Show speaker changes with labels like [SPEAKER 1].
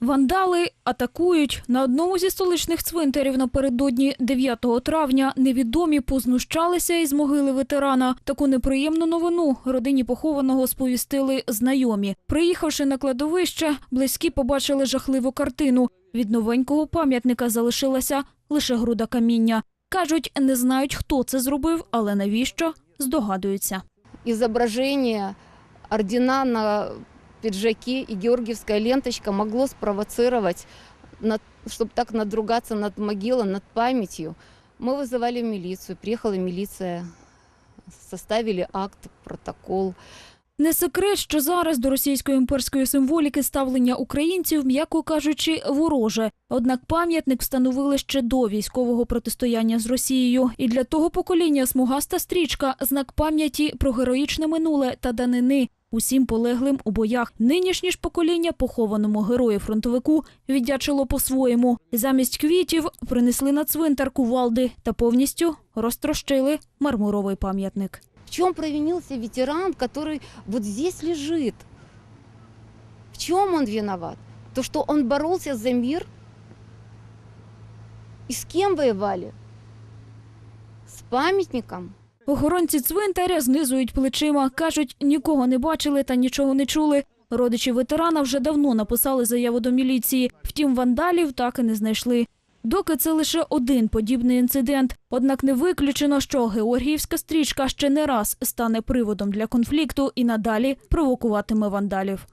[SPEAKER 1] Вандали атакують на одному зі столичних цвинтарів напередодні 9 травня. Невідомі познущалися із могили ветерана. Таку неприємну новину родині похованого сповістили знайомі. Приїхавши на кладовище, близькі побачили жахливу картину. Від новенького пам'ятника залишилася лише груда каміння. кажуть, не знають, хто це зробив, але навіщо здогадуються.
[SPEAKER 2] изображение ордена на пиджаке и георгиевская ленточка могло спровоцировать, чтобы так надругаться над могилой, над памятью. Мы вызывали милицию, приехала милиция, составили акт, протокол.
[SPEAKER 1] Не секрет, що зараз до російської імперської символіки ставлення українців, м'яко кажучи, вороже. Однак пам'ятник встановили ще до військового протистояння з Росією. І для того покоління смугаста стрічка знак пам'яті про героїчне минуле та данини усім полеглим у боях. Нинішнє ж покоління похованому герою фронтовику віддячило по-своєму. Замість квітів принесли на цвинтар кувалди та повністю розтрощили мармуровий пам'ятник.
[SPEAKER 2] В чем провинился ветеран, который вот здесь лежит? В чем он виноват? То, что он боролся за мир? И с кем воевали? С памятником?
[SPEAKER 1] Охоронці цвинтаря знизують плечима. Кажуть, нікого не бачили та нічого не чули. Родичі ветерана вже давно написали заяву до міліції. Втім, вандалів так і не знайшли. Доки це лише один подібний інцидент. Однак не виключено, що Георгіївська стрічка ще не раз стане приводом для конфлікту і надалі провокуватиме вандалів.